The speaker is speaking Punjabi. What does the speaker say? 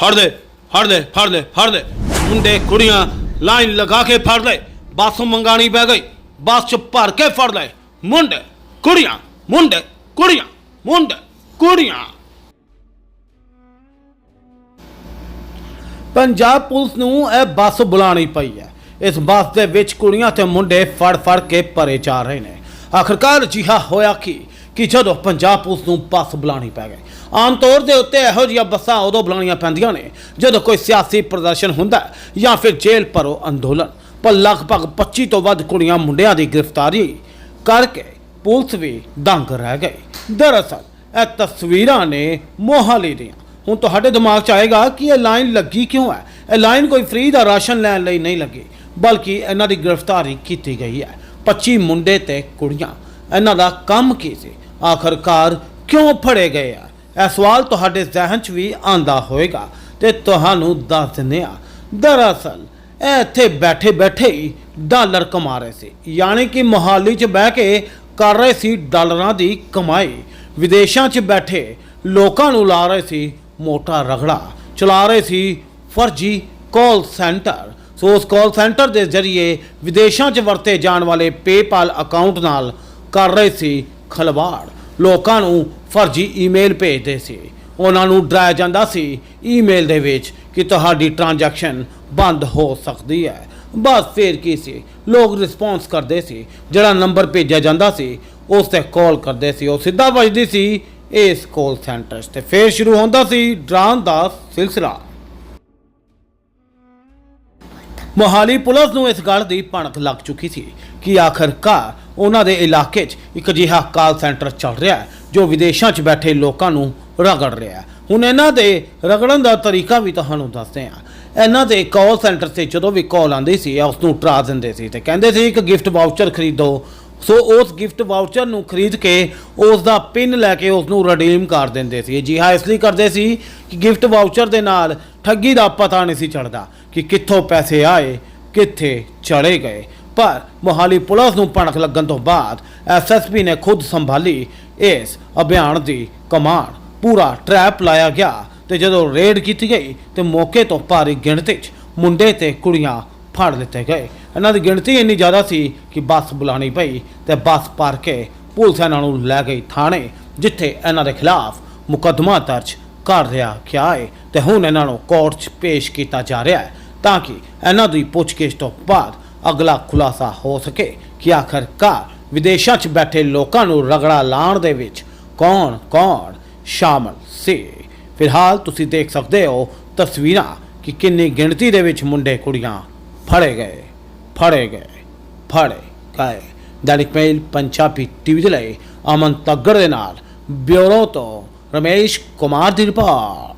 ਫੜ ਦੇ ਫੜ ਦੇ ਫੜ ਦੇ ਫੜ ਦੇ। ਮੁੰਡੇ, ਕੁੜੀਆਂ, ਲਾਈਨ ਲਗਾ ਕੇ ਫੜ ਲੈ ਬੱਸ ਮੰਗਾਣੀ ਪੈ ਗਈ। ਬੱਸ ਚ ਭਰ ਕੇ ਫੜ ਲੈ ਮੁੰਡੇ, ਕੁੜੀਆਂ ਮੁੰਡੇ ਕੁੜੀਆਂ ਮੁੰਡੇ, ਕੁੜੀਆਂ। ਪੰਜਾਬ ਪੁਲਿਸ ਨੂੰ ਇਹ ਬੱਸ ਬੁਲਾਣੀ ਪਈ ਹੈ। ਇਸ ਬੱਸ ਦੇ ਵਿੱਚ ਕੁੜੀਆਂ ਤੇ ਮੁੰਡੇ ਫੜ ਫੜ ਕੇ ਭਰੇ ਜਾ ਰਹੇ ਨੇ। ਆਖਰਕਾਰ ਅਜਿਹਾ ਹੋਇਆ ਕਿ? ਕਿ ਜਦੋਂ ਪੰਜਾਬ ਪੁਲਿਸ ਨੂੰ ਬੱਸ ਬੁਲਾਣੀ ਪੈ ਗਈ। ਆਮ ਤੌਰ ਦੇ ਉੱਤੇ ਇਹੋ ਜਿਹੀਆਂ ਬੱਸਾਂ ਉਦੋਂ ਬੁਲਾਉਣੀਆਂ ਪੈਂਦੀਆਂ ਨੇ, ਜਦੋਂ ਕੋਈ ਸਿਆਸੀ ਪ੍ਰਦਰਸ਼ਨ ਹੁੰਦਾ ਜਾਂ ਫਿਰ ਜੇਲ੍ਹ ਭਰੋ ਅੰਦੋਲਨ। ਪਰ ਲਗਭਗ 25 ਤੋਂ ਵੱਧ ਕੁੜੀਆਂ ਮੁੰਡਿਆਂ ਦੀ ਗ੍ਰਿਫਤਾਰੀ ਕਰਕੇ ਪੁਲਿਸ ਵੀ ਦੰਗ ਰਹਿ ਗਈ। ਦਰਅਸਲ, ਇਹ ਤਸਵੀਰਾਂ ਨੇ ਮੋਹਾਲੀ ਦੀਆਂ। ਹੁਣ ਤੁਹਾਡੇ ਦਿਮਾਗ 'ਚ ਆਏਗਾ ਕਿ ਇਹ ਲਾਈਨ ਲੱਗੀ ਕਿਉਂ ਹੈ? ਇਹ ਲਾਈਨ ਕੋਈ ਫ੍ਰੀ ਦਾ ਰਾਸ਼ਨ ਲੈਣ ਲਈ ਨਹੀਂ ਲੱਗੀ, ਬਲਕਿ ਇਹਨਾਂ ਦੀ ਗ੍ਰਿਫਤਾਰੀ ਕੀਤੀ ਗਈ ਹੈ। 25 ਮੁੰਡੇ ਤੇ ਕੁੜੀਆਂ, ਇਹਨਾਂ ਦਾ ਕੰਮ ਕੀ ਸੀ? ਆਖਰਕਾਰ ਕਿਉਂ ਫੜੇ ਗਏ ਆ? ਇਹ ਸਵਾਲ ਤੁਹਾਡੇ ਜ਼ਿਹਨ 'ਚ ਵੀ ਆਂਦਾ ਹੋਵੇਗਾ ਤੇ ਤੁਹਾਨੂੰ ਦੱਸ ਦਿੰਦੇ ਆ। ਦਰਅਸਲ, ਇਹ ਇੱਥੇ ਬੈਠੇ ਬੈਠੇ ਹੀ ਡਾਲਰ ਕਮਾ ਰਹੇ ਸੀ। ਯਾਨੀ ਕਿ ਮੋਹਾਲੀ 'ਚ ਬਹਿ ਕੇ ਕਰ ਰਹੇ ਸੀ ਡਾਲਰਾਂ ਦੀ ਕਮਾਈ। ਵਿਦੇਸ਼ਾਂ 'ਚ ਬੈਠੇ ਲੋਕਾਂ ਨੂੰ ਲਾ ਰਹੇ ਸੀ ਮੋਟਾ ਰਗੜਾ। ਚਲਾ ਰਹੇ ਸੀ ਫਰਜੀ ਕਾਲ ਸੈਂਟਰ। ਸੋ ਉਸ ਕਾਲ ਸੈਂਟਰ ਦੇ ਜ਼ਰੀਏ ਵਿਦੇਸ਼ਾਂ 'ਚ ਵਰਤੇ ਜਾਣ ਵਾਲੇ ਪੇਪਾਲ ਅਕਾਊਂਟ ਨਾਲ ਕਰ ਰਹੇ ਸੀ ਖਲਵਾੜ। ਲੋਕਾਂ ਨੂੰ ਫਰਜੀ ਈਮੇਲ ਭੇਜਦੇ ਸੀ। ਉਹਨਾਂ ਨੂੰ ਡਰਾਇਆ ਜਾਂਦਾ ਸੀ ਈਮੇਲ ਦੇ ਵਿੱਚ ਕਿ ਤੁਹਾਡੀ ਟ੍ਰਾਂਜੈਕਸ਼ਨ ਬੰਦ ਹੋ ਸਕਦੀ ਹੈ। ਬਸ ਫੇਰ ਕੀ ਸੀ? ਲੋਕ ਰਿਸਪੌਂਸ ਕਰਦੇ ਸੀ। ਜਿਹੜਾ ਨੰਬਰ ਭੇਜਿਆ ਜਾਂਦਾ ਸੀ, ਉਸ ਤੇ ਕਾਲ ਕਰਦੇ ਸੀ। ਉਹ ਸਿੱਧਾ ਵੱਜਦੀ ਸੀ ਇਸ ਕਾਲ ਸੈਂਟਰ 'ਚ ਤੇ ਫੇਰ ਸ਼ੁਰੂ ਹੁੰਦਾ ਸੀ ਡਰਾਉਣ ਦਾ ਸਿਲਸਿਲਾ। ਮੋਹਾਲੀ ਪੁਲਿਸ ਨੂੰ ਇਸ ਗੱਲ ਦੀ ਭਣਕ ਲੱਗ ਚੁੱਕੀ ਸੀ ਕਿ ਆਖਰਕਾਰ ਉਹਨਾਂ ਦੇ ਇਲਾਕੇ 'ਚ ਇੱਕ ਅਜਿਹਾ ਕਾਲ ਸੈਂਟਰ ਚੱਲ ਰਿਹਾ ਹੈ, ਜੋ ਵਿਦੇਸ਼ਾਂ 'ਚ ਬੈਠੇ ਲੋਕਾਂ ਨੂੰ ਰਗੜ ਰਿਹਾ ਹੈ। ਹੁਣ ਇਹਨਾਂ ਦੇ ਰਗੜਨ ਦਾ ਤਰੀਕਾ ਵੀ ਤੁਹਾਨੂੰ ਦੱਸਦੇ ਹਾਂ। ਇਹਨਾਂ ਦੇ ਕਾਲ ਸੈਂਟਰ ਤੇ ਜਦੋਂ ਵੀ ਕਾਲ ਆਉਂਦੀ ਸੀ ਉਸ ਨੂੰ ਟਰਾ ਦਿੰਦੇ ਸੀ ਤੇ ਕਹਿੰਦੇ ਸੀ, ਇੱਕ ਗਿਫਟ ਵਾਊਚਰ ਖਰੀਦੋ। ਸੋ ਉਸ ਗਿਫਟ ਵਾਊਚਰ ਨੂੰ ਖਰੀਦ ਕੇ ਉਸ ਦਾ ਪਿਨ ਲੈ ਕੇ ਉਸ ਨੂੰ ਰਿਡੀਮ ਕਰ ਦਿੰਦੇ ਸੀ। ਜੀ ਹਾਂ ਇਸ ਲਈ ਕਰਦੇ ਸੀ ਕਿ ਗਿਫਟ ਵਾਊਚਰ ਦੇ ਨਾਲ ਠੱਗੀ ਦਾ ਪਤਾ ਨਹੀਂ ਸੀ ਚੱਲਦਾ ਕਿ ਕਿੱਥੋਂ ਪੈਸੇ ਆਏ, ਕਿੱਥੇ ਚਲੇ ਗਏ। ਪਰ ਮੋਹਾਲੀ ਪੁਲਿਸ ਨੂੰ ਭਣਕ ਲੱਗਣ ਤੋਂ ਬਾਅਦ ਐਸਐਸਪੀ ਨੇ ਖੁਦ ਸੰਭਾਲੀ ਇਸ ਅਭਿਆਨ ਦੀ ਕਮਾਂਡ ਪੂਰਾ ਟਰੈਪ ਲਾਇਆ ਗਿਆ ਤੇ ਜਦੋਂ ਰੇਡ ਕੀਤੀ ਗਈ ਤੇ ਮੌਕੇ ਤੋਂ ਭਾਰੀ ਗਿਣਤੀ 'ਚ ਮੁੰਡੇ ਤੇ ਕੁੜੀਆਂ ਫੜ ਲਿੱਤੇ ਗਏ। ਇਹਨਾਂ ਦੀ ਗਿਣਤੀ ਇੰਨੀ ਜ਼ਿਆਦਾ ਸੀ ਕਿ ਬੱਸ ਬੁਲਾਣੀ ਪਈ ਤੇ ਬੱਸ ਭਰ ਕੇ ਪੁਲਿਸ ਇਹਨਾਂ ਨੂੰ ਲੈ ਗਈ ਥਾਣੇ, ਜਿੱਥੇ ਇਹਨਾਂ ਦੇ ਖਿਲਾਫ ਮੁਕੱਦਮਾ ਦਰਜ ਕਰ ਰਿਹਾ ਗਿਆ ਹੈ ਤੇ ਹੁਣ ਇਹਨਾਂ ਨੂੰ ਕੋਰਟ 'ਚ ਪੇਸ਼ ਕੀਤਾ ਜਾ ਰਿਹਾ ਹੈ ਤਾਂ ਕਿ ਇਹਨਾਂ ਦੀ ਪੁੱਛਗਿੱਛ ਤੋਂ ਬਾਅਦ ਅਗਲਾ ਖੁਲਾਸਾ ਹੋ ਸਕੇ ਕਿ ਆਖਰਕਾਰ ਵਿਦੇਸ਼ਾਂ 'ਚ ਬੈਠੇ ਲੋਕਾਂ ਨੂੰ ਰਗੜਾ ਲਾਉਣ ਦੇ ਵਿੱਚ ਕੌਣ ਕੌਣ ਸ਼ਾਮਲ ਸੀ? ਫਿਲਹਾਲ ਤੁਸੀਂ ਦੇਖ ਸਕਦੇ ਹੋ ਤਸਵੀਰਾਂ ਕਿ ਕਿੰਨੀ ਗਿਣਤੀ ਦੇ ਵਿੱਚ ਮੁੰਡੇ ਕੁੜੀਆਂ ਫੜੇ ਗਏ ਫੜੇ ਗਏ ਫੜੇ ਗਏ। ਦੈਨਿਕ ਮੇਲ ਪੰਜਾਬੀ ਟੀਵੀ ਦੇ ਲਈ ਅਮਨ ਤੱਗੜ ਦੇ ਨਾਲ ਬਿਊਰੋ ਤੋਂ ਰਮੇਸ਼ ਕੁਮਾਰ ਦੀ ਰਿਪੋਰਟ।